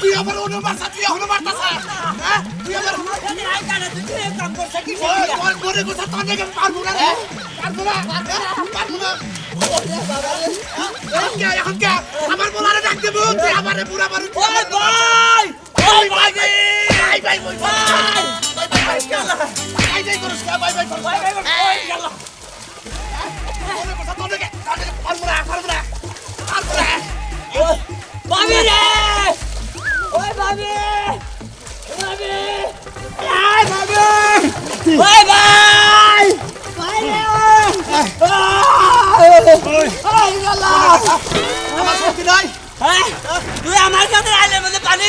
তুই আমার অন্য মারছা তুই এখনও মারতাছ হ্যাঁ তুই আমার ওই ওই গরে কথা তোর দেখে পারব না রে পারব না পারব না এখন কে এখন কে আমার বলারে ডাক দেবো তুই আমারে পুরা মারু ওই ভাই ওই ভাই ভাই ভাই ভাই ভাই ভাই ভাই ভাই ভাই করছ ভাই ভাই ভাই ভাই ভাবি রে ওই ভাবি ভাবি এই ভাবি ওই ভাই ভাই রে ওই গেল আমার শক্তি নাই হ্যাঁ তুই আমার সাথে আইলে মধ্যে পানি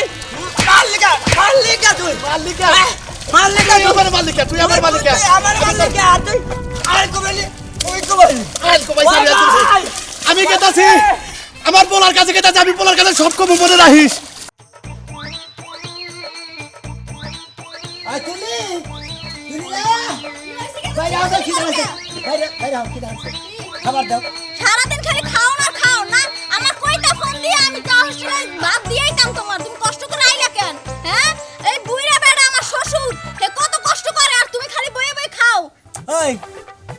মারলিকা মারলিকা তুই মালিকা তুই আমার মালিকা। তুই আমার মালিকা। তুই আমার আর তুই আর আমি কেতাছি আমার পোলার কাছে কেতাছি আমি পোলার কাছে সব কম মনে রাখিস। খাবার দাও। সারাদিন খালি খাও না খাও না। আমার ফোন দিয়ে আমি তো হোস্টেলে ভাত দিয়েই কাম তোমার। তুমি কষ্ট করে আইলা কেন? হ্যাঁ? এই বুইরা বেড়া আমার শ্বশুর। সে কত কষ্ট করে আর তুমি খালি বয়ে বয়ে খাও।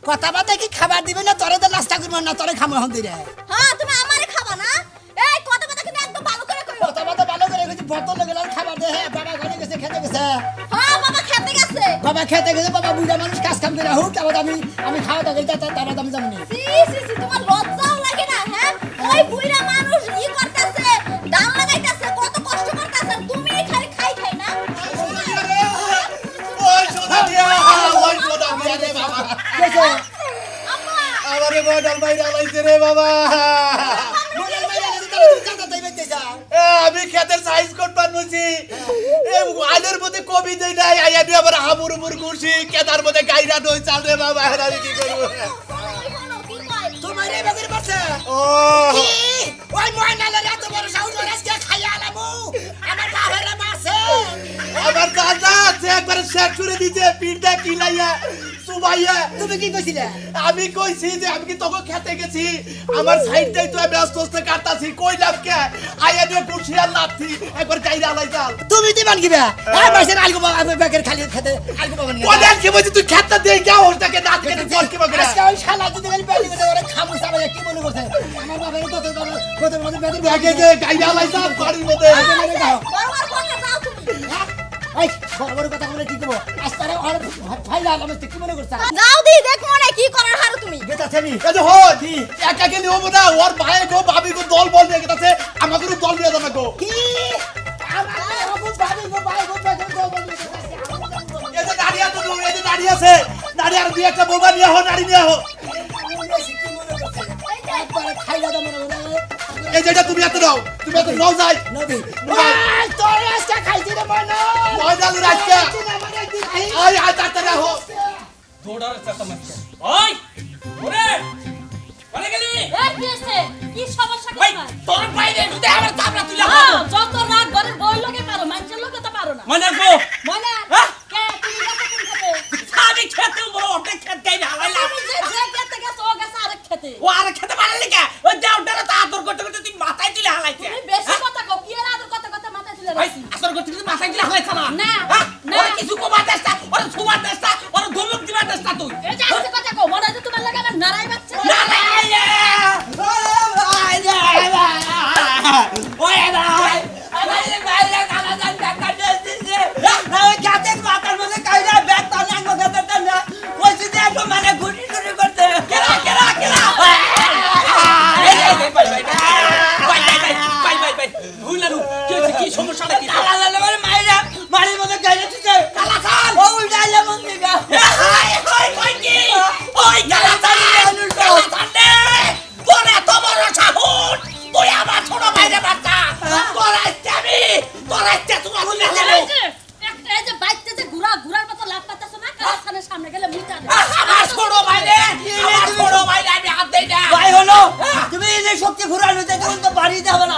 কথা বাতে কি খাবার দিবে না? তোরে তো নাস্তা করব না তোরে খামো হন দিরে হ্যাঁ তুমি আমারে খাবা না? এই কথা বাতে কিন্তু একদম ভালো করে কইও কথা বাতে ভালো করে গেছে বোতল গেল খাবার দে হ্যাঁ বাবা ঘরে গেছে খেতে গেছে। হ্যাঁ বাবা খেতে গেছে। বাবা খেতে গেছে বাবা বুড়া মানুষ কাজ কাম করে হোক তারপর আমি আমি খাওয়া দাওয়া করি দাম তার আমি যাব না। বাইরে রে বাবা। আমি খেতের সাইজ কোট বানুছি এ আলের মধ্যে কবি দেই নাই আইয়া দিয়ে আবার হাবুর মুর ঘুরছি কেদার মধ্যে গাইরা দই চাল রে বাবা এখন আমি কি করব? শোনো কি তোমার এই বাগের বাচ্চা? ও? ওই ময়নালের এত বড় সাউন্ড আজকে খাইয়া আলামু? আমার বাবার আমার দাদা সে একবার শেষ করে দিছে পিঠটা কিলাইয়া। সুবাইয়া। তুমি কি কইছিলে? আমি কইছি যে আমি কি তোকে খেতে গেছি? আমার সাইডটাই তো আমি আস্তে আস্তে কাটতাছি। কই লাভ কে? আইয়া দিয়ে আর লাথি। একবার গাইরা আলাই চাল তুমি দিবান কিবা? এই মাসের আলগো বাবা বেকের খালি খেতে আলগো বাবা নিয়ে কোন কি বলছি? তুই খেতে দিয়ে গা ওটাকে দাঁত কেটে জল কি বকরা আজকে ওই শালা যদি গেলি বেলি করে ওরে খামু সাবে কি মনে করছে? আমার বাবার কত কত বড় বেদের দেখে যে গাইরা আলাই চাল বাড়ির মধ্যে। মেরে দাও। এই বড় বড় কথা বলে কি দেবো আজ তারা আর ফাইলা আমি কি মনে করছে? যাও দি দেখো না কি করার হারো তুমি। গেতা ছেনি এই যে হো একা কে নিও না ওর ভাই গো ভাবি গো দল বল দিয়ে গেছে আমাকে দল দিয়ে দেবে গো। কি? আমার হবু বাবি গো ভাই গো বেকের দাও বলি এই যে দাঁড়িয়ে আছে তো, এই যে দাঁড়িয়ে আছে। দাঁড়িয়ে আর দুই একটা বোবা নিয়ে হো নারী নিয়ে হো দাও মনে এই যে এটা তুমি এত নাও। তুমি এত নাও যাই। নদী। রাস্তা খাইছি রে মন মই দালু রাস্তা। আই আই তাতে না হো দৌড়ার চেষ্টা মত ওই ওরে কোনে গেলি? এই কি আছে কি সমস্যা কি তোর বাইরে ঢুকে আমার চাপড়া তুলে হ্যাঁ? শক্তি ঘুরানো দেখুন তো বাড়িতে হবে না।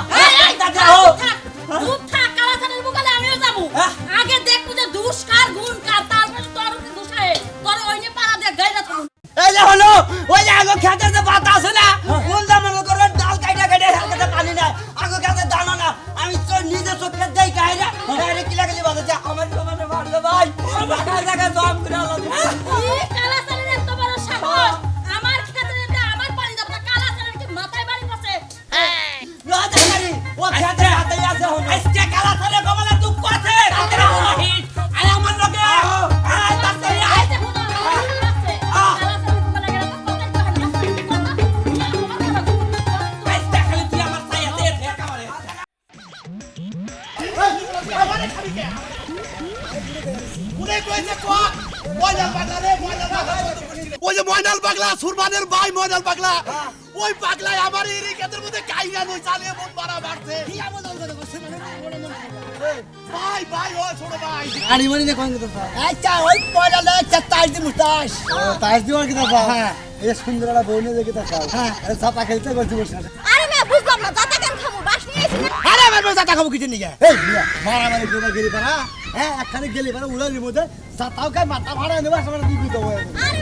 সুরমানের পাগলা। ওই পাগলাই আমার এই রেখাতের মধ্যে কাইরা নই চালিয়ে মন মারা মারছে ভাই ভাই ও ছোট ভাই। মনি না কোন কথা আচ্ছা ওই পয়লা লে চারটাই দিন মুস্তাস ও তাইস দিওয়ার কি কথা হ্যাঁ। এই সুন্দর একটা বউ নিয়ে দেখি তা হ্যাঁ। আরে ছাতা খেলতে বসে আরে বুঝলাম না কেন খামু বাস নিয়ে আরে আমার বউ খাব কিছু নিয়ে? এই মিয়া মারা মারি পারা হ্যাঁ একখানে গেলি পারা উড়ালি মধ্যে ছাতাও খাই মাথা ভাড়া নেবা সবার দিবি তো আরে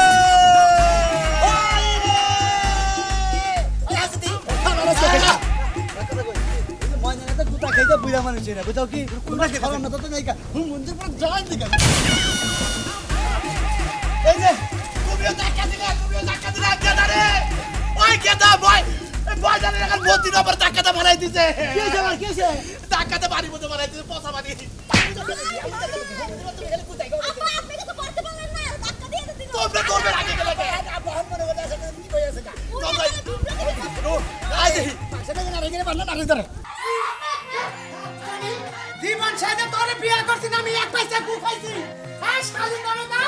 ধাক্কাতে বানাই দিছে ধাক্কাতে বাড়ি মতো বানাই দিছে পচা বাড়ি তোমরা করবে আগে গেলে কে? জীবন সাথে তোরে বিয়ে করছি না আমি এক পয়সা গু খাইছি হ্যাঁ শালি করে না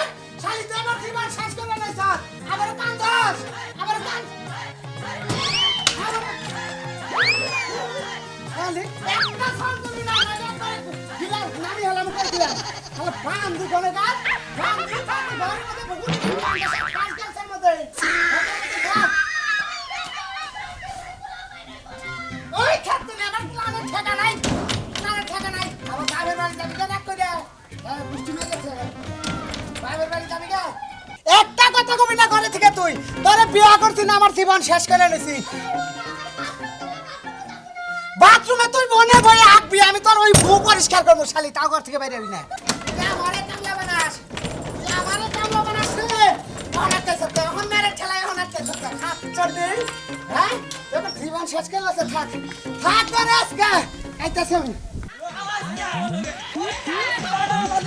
শালি তো আমার জীবন শেষ করে নাই স্যার আবার কান দাস আবার কান একটা ফোন তুমি না দিলাম নামি হলাম করে দিলাম তাহলে পান দি কোনে গাছ পান দি পান দি ঘরের মধ্যে বহুত একটা কথা কবি না ঘরে থেকে তুই? তোরে বিয়ে করছি না আমার জীবন শেষ করে নিছি। বাথরুমে তুই বনে বয়ে হাঁকবি আমি তোর ওই ভু পরিষ্কার করব শালি তাও ঘর থেকে বাইরে হবি না। আমারে কামলা বানাস। আমারে কামলা বানাস রে। অনেক সত্য এখন মেরে ঠেলাই অনেক সত্য। খাপ চড় দিই হ্যাঁ? এবার জীবন শেষ করে আছে থাক। থাক রে আজকে। আইতাছে আমি।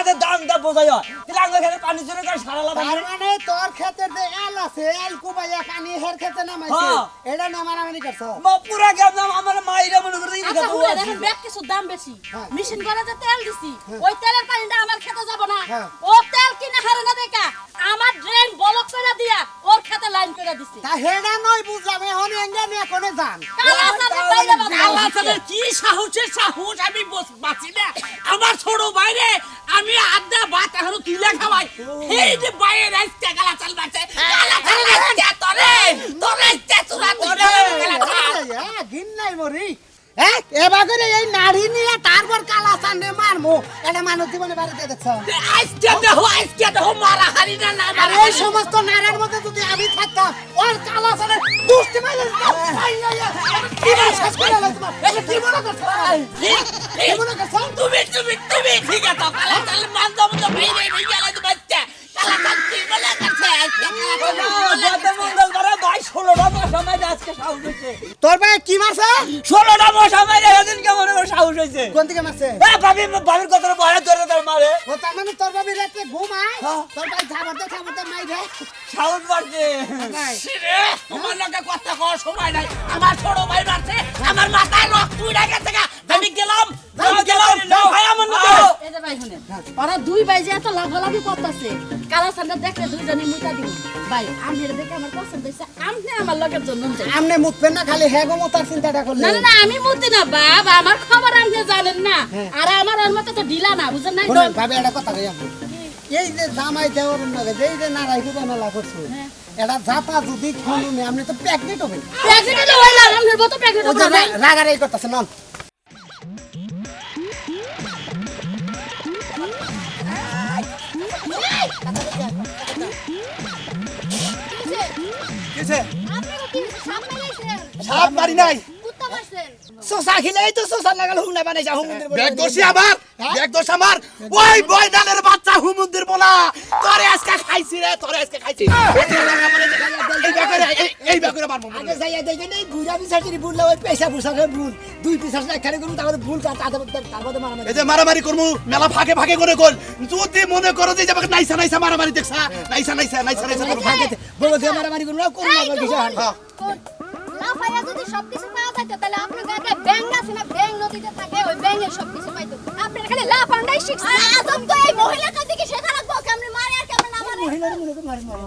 খেতে দান দা বোঝাই হয়। তাহলে আঙ্গ খেতে পানি চুরি করে সারা লাভ তার মানে তোর ক্ষেতের যে এল আছে এল কুবাইয়া পানি হের ক্ষেতে নামাইছে হ্যাঁ। এটা নামানামানি করছ? পুরা গেম আমার মাইরা মনে করো এই আচ্ছা খেতে দেখেন ব্যাগ কিছু দাম বেশি। হ্যাঁ। মেশিন করে যে তেল দিছি ওই তেলের পানিটা আমার খেতে যাব না। হ্যাঁ। ও তেল কিনে হারে না দেখা আমার ড্রেন ব্লক করে দিয়া ওর খেতে লাইন করে দিছি। তা হেডা নয় বুঝলাম এখন এঙ্গা নিয়ে কোনে যান? সাথে আল্লাহ তাদের কি সাহসের সাহস আমি বস- বাঁচি না। আমার ছোট বাইরে আমি আড্ডা ভাত এখনও তুলে খাওয়াই। এই যে বাইরে রাস্তা গালা চাল বাঁচে গালা চাল রাস্তা তোরে তোরে রাস্তা চুরা তোরে গালা চাল। ঘিন নাই মরি। এবার করে এই নাড়ি নিয়ে তারপর কালা চান্ডে মারমো। এটা মানুষ জীবনে বাড়িতে দেখছ। আজকে দেখো আজকে দেখো মারা হারি না না আর এই সমস্ত নারীর মধ্যে যদি আমি থাকতাম ওর কালা চান্দে দুষ্টি মাইলে জীবন শেষ করে এলাই এটা কি মনে করছ কি মনে করছ তুমি তুমি তুমি ঠিক আছে? গালা চাল মান দাম তো বাইরে বাইরে গেলে তো বাচ্চা কি করছে তোর ভাই কি মারছে? ষোলোটা মশা মাইরে সেদিন কেমন সাহস হয়েছে কোন থেকে মারছে? এ ভাবি ভাবির কত বড় ধরে তার মারে। ও তার মানে তোর ভাবি রাতে ঘুমায় হ্যাঁ। তোর ভাই ঝামাতে ঝামাতে মাইরে। সাহস বাড়ছে। নাই রে তোমার লগে কথা কওয়ার সময় নাই। আমার ছোট ভাই মারছে আমার মাথায় রক্ত উড়ে গেছে গা। আমি গেলাম আমি গেলাম। ভাই আমার মতো এই যে ভাই শুনেন ওরা দুই ভাই যে এত লাভালাভি করতেছে কালা সান্ডা দেখলে দুইজনই মুটা দিব। ভাই আমি এটা দেখে আমার পছন্দ হয়েছে আপনি আমার লগের জন্য আমনে মুতবেন না খালি হ্যাগো মতার চিন্তাটা করলে। না না না আমি মুতি না বাবা আমার খবর আপনি জানেন না। আর আমার ওর মতো তো ঢিলা না বুঝেন শুনুন, ভাবি একটা কথা কই আমি এই যে জামাই দেওয়ার নগে এই যে নারাই কুবা মেলা করছ এটা জাতা যদি খানুনে আপনি তো প্যাকেট হবে। প্রেগনেন্ট হইলাম আমার মতো প্রেগনেন্ট হবে রাগারাই করতেছে নন। আপনারা সাপ মারি নাই। সোসা খিলেই তো সোসা লাগাল হুংনা বানাই যা হুমুন্দির ব্যাগ দোষী আমার ব্যাগ দোষ আমার। ওই বয়নালের বাচ্চা হুমুন্দির বলা। তোরে আজকে খাইছি রে তোরে আজকে খাইছি। এই ব্যাগরে এই- ব্যাগরে মারবো আগে যাইয়া দেখেন এই ওই পয়সা পুষারে ভুল দুই একখানে করুন তারপরে ভুল তার তারপরে তারপরে মারামারি এই যে মারামারি করমু মেলা ফাঁকে ফাঁকে করে কল যদি মনে করো যে যাবে নাইসা নাইসা মারামারি দেখছা নাইসা নাইসা নাইসা নাইসা করব। বড় দিয়ে মারামারি করুন না করুন না কিছু হয় না। লাফাইয়া যদি সবকিছু পাওয়া যেত তাহলে আপনার গায়ে ব্যাং আছে না? ব্যাং নদীতে থাকে ওই ব্যাঙের সবকিছু পাইতো আপনার খালি লাফান্ডাই শিখছেন আজব তো এই মহিলাটা দিকে শেখা রাখব কেমনে মারে আর কেমনে না মারে। মহিলার মনে তো মারি মারি।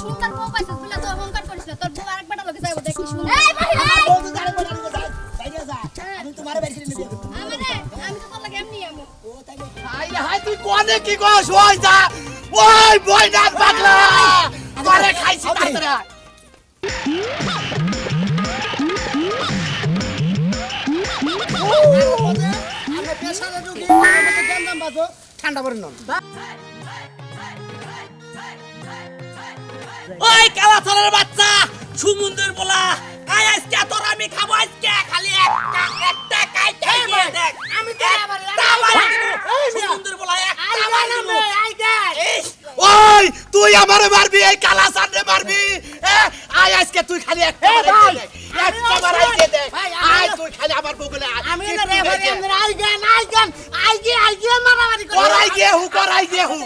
সুন্দর বউ পাইছিস বলে তো অহংকার করিস না। তোর বউ আরেকবার লোকে যাইবো দেখিস এই মহিলা! বউ তো দাঁড়ে বলে আনব, যাই, যাইয়া যা। আমি তোমার থেকে নিয়ে যাব। আমারে আমি তো তোর লাগে এমনি আমু। ও তাই হাই রে হাই তুই কোনে কি কস ওই যা ওই বয়নাল পাগলা! তোরে খাইছি তাড়াতাড়ি। ঠান্ডা করে নন ওই কালাচরের বাচ্চা সুমুন্দের বলা আয় আজকে তোর আমি খাব আজকে খালি একটা একটা কাইতে দিয়ে দেখ। আমি তো আবার- একটা মারি দিব। সুমুন্দের বলা একটা মারি ওই তুই আমারে মারবি এই কালা সান্ডে মারবি। আয় আজকে তুই খালি একটা এ, মারাই ভাই, দিয়ে দে একটা মারাই দিয়ে দে ভাই, আমি আয় তুই খালি আমার বগলে আয়। আমি না রে ভাই দেখে। আমরা আইগান আইগান আইগে আইগে মারামারি করি করাই দিয়ে হু করাই দিয়ে হু।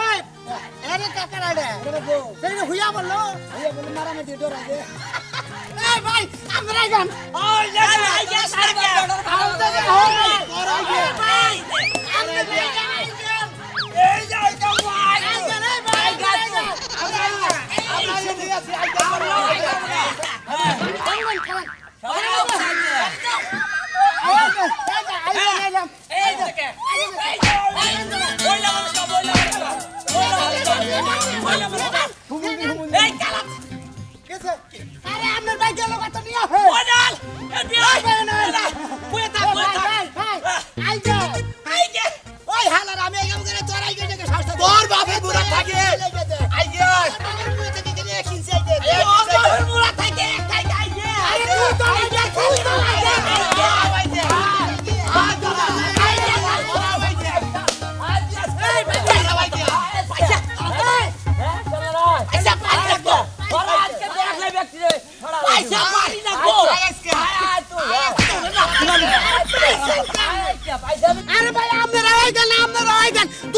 এই আরে কাকা রে রে গো হুইয়া বলল। হুইয়া বলল মারামারি ডরা দে এই ভাই আমরা আই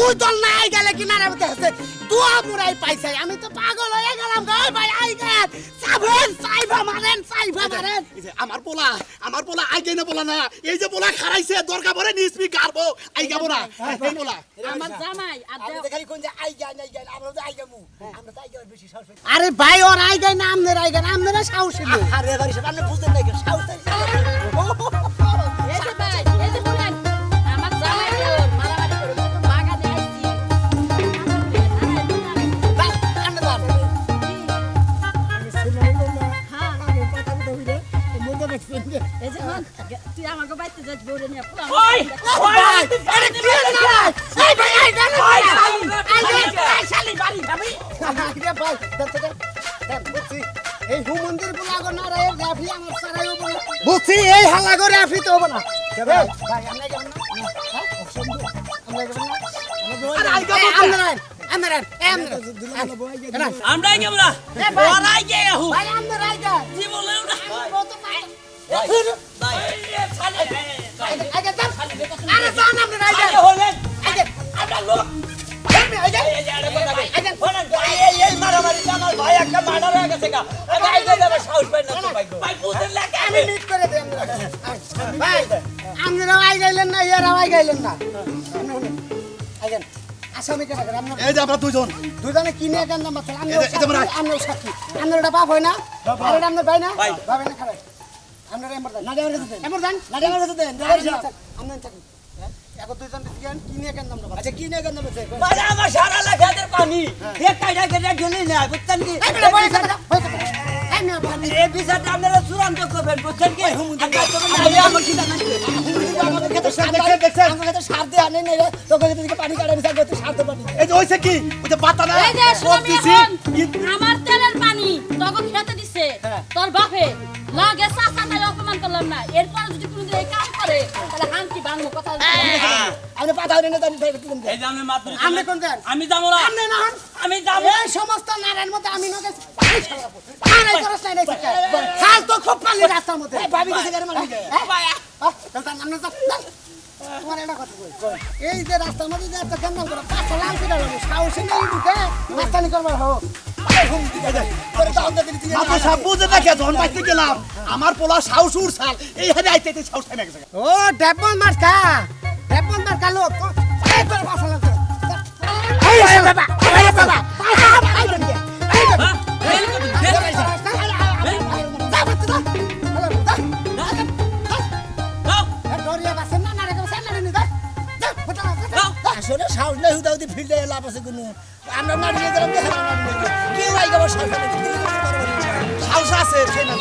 তুই তো নাই গেলে কি না রে আছে তুই আমরাই পাইছাই আমি তো পাগল হয়ে গেলাম গো। ভাই আইগান সাবেন সাইবা মারেন সাইবা মারেন। আমার পোলা আমার পোলা আই না পোলা না। এই যে পোলা খারাইছে দরকার পরে নিসবি গারবো আই গাবো না এই পোলা। আমার জামাই আর খালি কোন যে আইগান আইগান আমরা তো আইগামু আমরা তো আইগান বেশি সাহস আরে ভাই ওর আইগান না আমনের আইগান আমনের সাহস ছিল। আরে ভাই সব আপনি বুঝতেন না সাহস এই হব না। ভাই ভাই আমরা যাবেন না। হ্যাঁ আমরা যাবেন না। আমরাই ওরাই গে হু ভাই আমরা রাইগা কি বলে না। আগে যান আরে যান আমরা রাইগা ছালে হলেন। আগে আমরা লোক। আমার মার্ডার হয়ে গেছে গা। আগে আইতে যাবে সাহস পাই না ভাই ভাই বুঝেন লাগে আমি মিট করে দেই আমরা ভাই আমরা আই গাইলেন না ইয়ার আই গাইলেন না। আগে আসামি কেন আমরা এই যে আমরা দুজন। দুজনে কিনে কেন নাম বাচ্চা আমি আমরা সাক্ষী আমরা এটা বাপ হয় না? আর এটা আমরা ভাই না? ভাই। ভাবে না খারাপ। আমরা এমর দেন। না দেন? এমর দেন। না দেন দেওয়ার কাছে আমরা থাকি। এখন দুজন কিনে কিনে কেন নাম আচ্ছা কিনে কেন নাম আছে মানে আমার সারা লাগাদের পানি। এক কাইটা কেটে গেলি না বুঝছেন কি? এই পানি। আপনারা চূড়ান্ত করবেন বুঝছেন কি? কি সার দিয়ে। তোকে পানি সার এই যে কি? ওই যে পাতা না? আমার তেলের পানি তোকে খেতে দিছে। তোর বাপে। লাগে চাচা তাই অপমান করলাম না। এরপর যদি কোনোদিন এই কাজ করে তাহলে হাঙ্কি ভাঙবো কথা আপনি পাতা হইলে না তাই এই যে আমি মাত্র আপনি কোন দেন? আমি যাব না। আপনি না আমি যাব। এই সমস্ত নারের মধ্যে আমি নকে আরে করস নাই নাই খাল তো খুব পানি রাস্তার মধ্যে। ভাবি কিছু করে মারবি তোমার একটা কথা কই? এই যে রাস্তার মধ্যে যে একটা কেমন করে পাঁচশো লাল লাগবে সাহসী নেই ঢুকে রাস্তানি করবার হোক। আমার পোলা সাউস সাল এই হাতে আইতে সাউস খাই গেছে। ও ডেপন মার খা খা লোক। এই বাবা বাবা। হুদা হুদি ফিল্ডে লাভ আছে কোনো? আমরা নাড়িয়ে গেলাম কেউ আই গেল সাহস সাউস আছে, সেই না